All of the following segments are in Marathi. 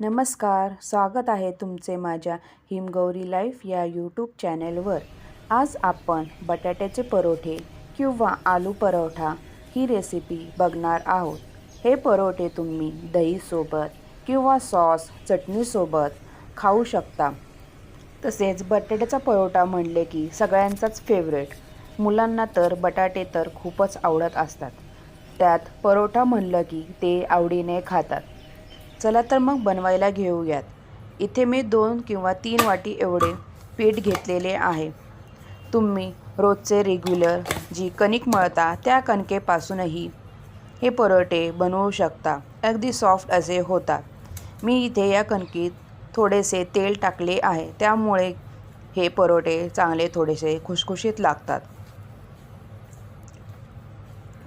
नमस्कार स्वागत आहे तुमचे माझ्या हिमगौरी लाईफ या यूट्यूब चॅनेलवर. आज आपण बटाट्याचे परोठे किंवा आलू परोठा ही रेसिपी बघणार आहोत. हे परोठे तुम्ही दहीसोबत किंवा सॉस चटणीसोबत खाऊ शकता. तसेच बटाट्याचा परोठा म्हणले की सगळ्यांचाच फेवरेट मुलांना तर बटाटे तर खूपच आवडत असतात. त्यात परोठा म्हणलं की ते आवडीने खातात. चला तर मग बनवायला घेऊयात. इथे मी दोन किंवा तीन वाटी एवढे पीठ घेतलेले आहे. तुम्ही रोजचे रेग्युलर जी कणिक मळता त्या कणकेपासूनही हे परोटे बनवू शकता. अगदी सॉफ्ट असे होतात. मी इथे या कणकीत थोडेसे तेल टाकले आहे. त्यामुळे हे परोटे चांगले थोडेसे खुशखुशीत लागतात.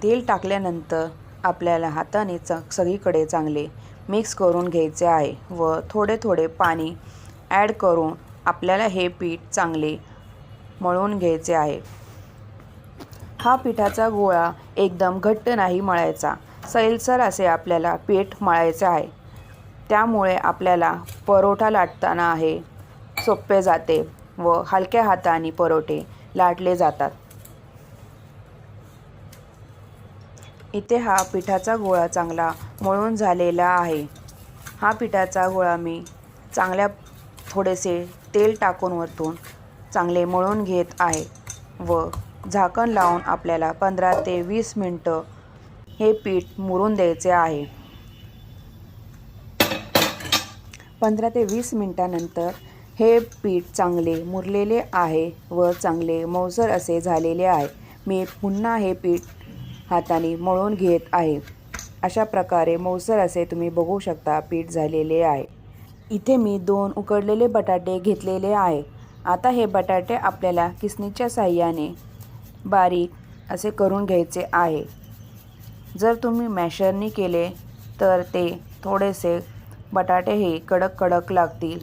तेल टाकल्यानंतर आपल्याला हाताने च सगळीकडे चांगले मिक्स करून घ्यायचे आहे व थोडे थोडे पाणी ॲड करून आपल्याला हे पीठ चांगले मळून घ्यायचे आहे. हा पिठाचा गोळा एकदम घट्ट नाही मळायचा. सैलसर असे आपल्याला पीठ मळायचे आहे. त्यामुळे आपल्याला परोठा लाटताना आहे. सोपे जाते व हलक्या हाताने परोठे लाटले जातात. इथे हा पिठाचा गोळा चांगला मळून झालेला आहे. हा पिठाचा गोळा मी चांगल्या थोडेसे तेल टाकून वरतून चांगले मळून घेत आहे व झाकण लावून आपल्याला पंधरा ते वीस मिनटं हे पीठ मुरून द्यायचे आहे. पंधरा ते वीस मिनटानंतर हे पीठ चांगले मुरलेले आहे व चांगले मौसर असे झालेले आहे. मी पुन्हा हे पीठ हाताने मळून घेत आहे. अशा प्रकारे मौसर असे तुम्ही बघू शकता पीठ झालेले आहे. इथे मी दोन उकडलेले बटाटे घेतलेले आहे. आता हे बटाटे आपल्याला किसनीच्या साह्याने बारीक असे करून घ्यायचे आहे. जर तुम्ही मॅशरनी केले तर ते थोडेसे बटाटे हे कडक कडक लागतील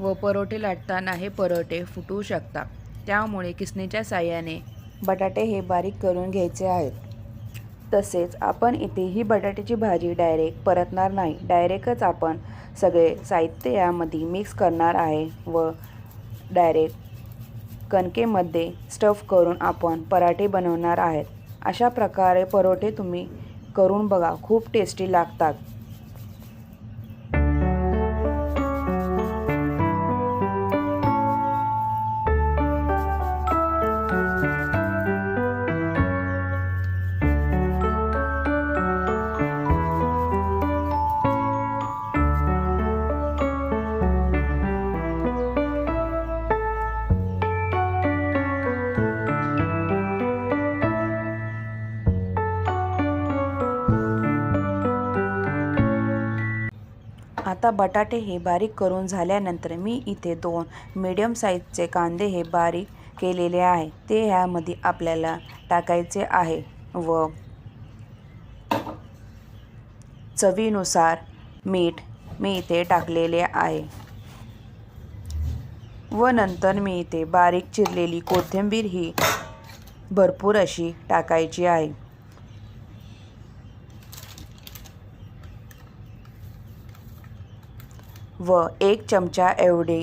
व परोठे लाटताना हे परोठे फुटू शकतात त्यामुळे किसनीच्या साह्याने बटाटे हे बारीक करून घ्यायचे आहेत. तसेच आपण इथे ही बटाट्याची भाजी डायरेक्ट परतणार नाही. डायरेक्टच आपण सगळे साहित्य यामध्ये मिक्स करणार आहे व डायरेक्ट कणकेमध्ये स्टफ करून आपण पराठे बनवणार आहेत. अशा प्रकारे परोठे तुम्ही करून बघा. खूप टेस्टी लागतात. आता बटाटे हे बारीक करून झाल्यानंतर मी इथे दोन मीडियम साईजचे कांदे हे बारीक केलेले आहे. ते ह्यामध्ये आपल्याला टाकायचे आहे व चवीनुसार मीठ मी इथे टाकलेले आहे. व नंतर मी इथे बारीक चिरलेली कोथिंबीर ही भरपूर अशी टाकायची आहे. व एक चमचा एवढे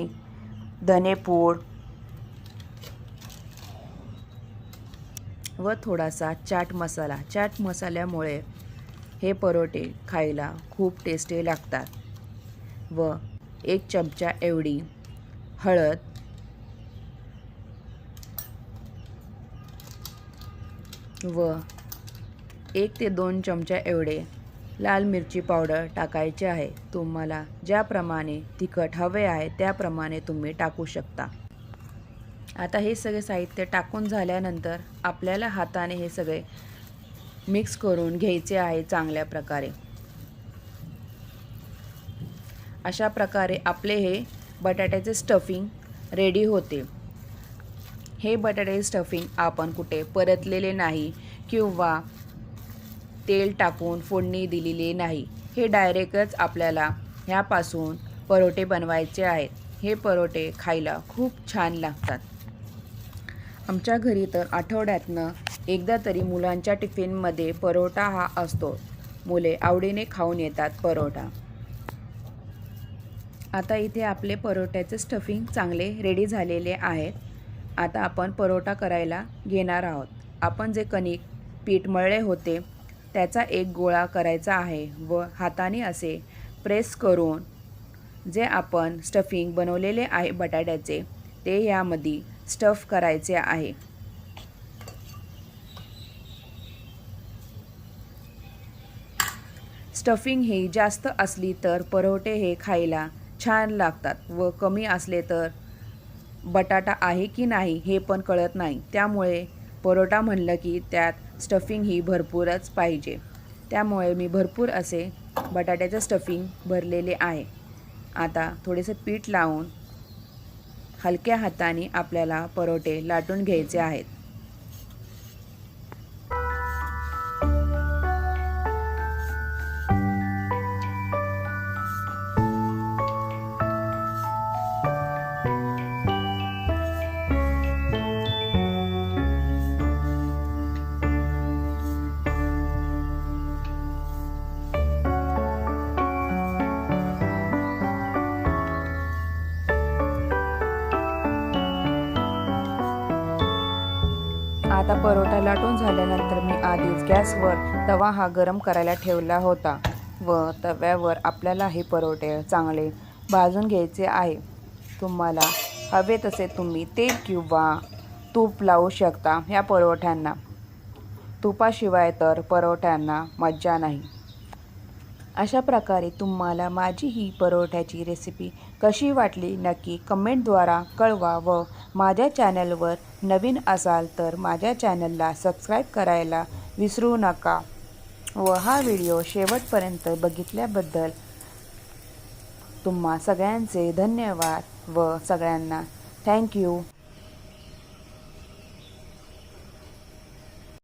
धनेपूड व थोडासा चाट मसाला. चाट मसाल्यामुळे हे परोटे खायला खूप टेस्टी लागतात. व एक चमचा एवढी हळद व एक ते दोन चमचा एवढे लाल मिरची पावडर टाकायची आहे. तुम्हाला ज्याप्रमाणे तिखट हवे आहे त्याप्रमाणे तुम्ही टाकू शकता. आता हे सगळे साहित्य टाकून झाल्यानंतर आपल्याला हाताने हे सगळे मिक्स करून घ्यायचे आहे चांगल्या प्रकारे. अशा प्रकारे आपले हे बटाट्याचे स्टफिंग रेडी होते. हे बटाट्याचे स्टफिंग आपण कुठे परतलेले नाही किंवा तेल टाकून फोडणी दिलेली नाही. हे डायरेक्टच आपल्याला ह्यापासून परोठे बनवायचे आहेत. हे परोठे खायला खूप छान लागतात. आमच्या घरी तर आठवड्यातनं एकदा तरी मुलांच्या टिफिनमध्ये परोठा हा असतो. मुले आवडीने खाऊन येतात परोठा. आता इथे आपले परोठ्याचे स्टफिंग चांगले रेडी झालेले आहेत. आता आपण परोठा करायला घेणार आहोत. आपण जे कणिक पीठ मळले होते त्याचा एक गोळा करायचा आहे व हाताने असे प्रेस करून जे आपण स्टफिंग बनवलेले आहे बटाट्याचे ते यामध्ये स्टफ करायचे आहे. स्टफिंग ही जास्त असली तर परोठे हे खायला छान लागतात व कमी असले तर बटाटा आहे की नाही हे पण कळत नाही. त्यामुळे परोटा म्हणलं की त्यात स्टफिंग ही भरपूरच पाहिजे. त्यामुळे मी भरपूर असे बटाट्याचं स्टफिंग भरलेले आहे. आता थोडेसे पीठ लावून हलक्या हाताने आपल्याला परोठे लाटून घ्यायचे आहेत. आता परोठा लाटून झाल्यानंतर मी आधीच गॅसवर तवा हा गरम करायला ठेवला होता व तव्यावर आपल्याला हे परोठे चांगले भाजून घ्यायचे आहे. तुम्हाला हवे तसे तुम्ही तेल किंवा तूप लावू शकता ह्या परोठ्यांना. तुपाशिवाय तर परोठ्यांना मज्जा नाही. अशा प्रकारे तुम्हाला माझी ही परोठ्याची रेसिपी कशी वाटली नक्की कमेंटद्वारा कळवा व माझ्या चॅनलवर नवीन असाल तर माझ्या चॅनलला सबस्क्राईब करायला विसरू नका व हा व्हिडिओ शेवटपर्यंत बघितल्याबद्दल तुम्हा सगळ्यांचे धन्यवाद व सगळ्यांना थँक्यू.